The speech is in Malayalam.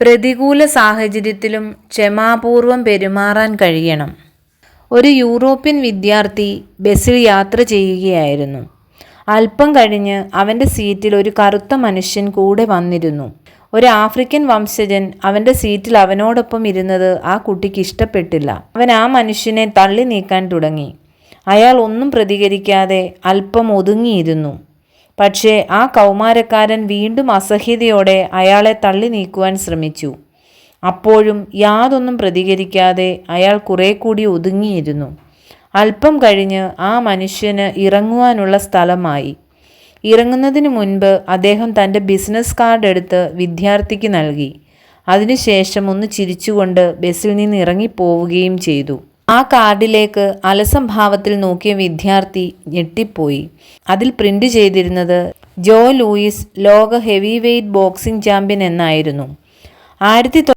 പ്രതികൂല സാഹചര്യത്തിലും ക്ഷമാപൂർവം പെരുമാറാൻ കഴിയണം. ഒരു യൂറോപ്യൻ വിദ്യാർത്ഥി ബസ്സിൽ യാത്ര ചെയ്യുകയായിരുന്നു. അല്പം കഴിഞ്ഞ് അവന്റെ സീറ്റിൽ ഒരു കറുത്ത മനുഷ്യൻ കൂടെ വന്നിരുന്നു. ഒരു ആഫ്രിക്കൻ വംശജൻ അവന്റെ സീറ്റിൽ അവനോടൊപ്പം ഇരുന്നത് ആ കുട്ടിക്ക് ഇഷ്ടപ്പെട്ടില്ല. അവൻ ആ മനുഷ്യനെ തള്ളി നീക്കാൻ തുടങ്ങി. അയാൾ ഒന്നും പ്രതികരിക്കാതെ അല്പം ഒതുങ്ങിയിരുന്നു. പക്ഷേ ആ കൗമാരക്കാരൻ വീണ്ടും അസഹ്യതയോടെ അയാളെ തള്ളി നീക്കുവാൻ ശ്രമിച്ചു. അപ്പോഴും യാതൊന്നും പ്രതികരിക്കാതെ അയാൾ കുറെ കൂടി ഒതുങ്ങിയിരുന്നു. അല്പം കഴിഞ്ഞ് ആ മനുഷ്യന് ഇറങ്ങുവാനുള്ള സ്ഥലമായി. ഇറങ്ങുന്നതിന് മുൻപ് അദ്ദേഹം തന്റെ ബിസിനസ് കാർഡ് എടുത്ത് വിദ്യാർത്ഥിക്ക് നൽകി. അതിനുശേഷം ഒന്ന് ചിരിച്ചുകൊണ്ട് ബസ്സിൽ നിന്ന് ഇറങ്ങിപ്പോവുകയും ചെയ്തു. ആ കാർഡിലേക്ക് അലസം ഭാവത്തിൽ നോക്കിയ വിദ്യാർത്ഥി ഞെട്ടിപ്പോയി. അതിൽ പ്രിന്റ് ചെയ്തിരുന്നത് ജോ ലൂയിസ് ലോക ഹെവി വെയ്റ്റ് ബോക്സിംഗ് ചാമ്പ്യൻ എന്നായിരുന്നു. ആയിരത്തി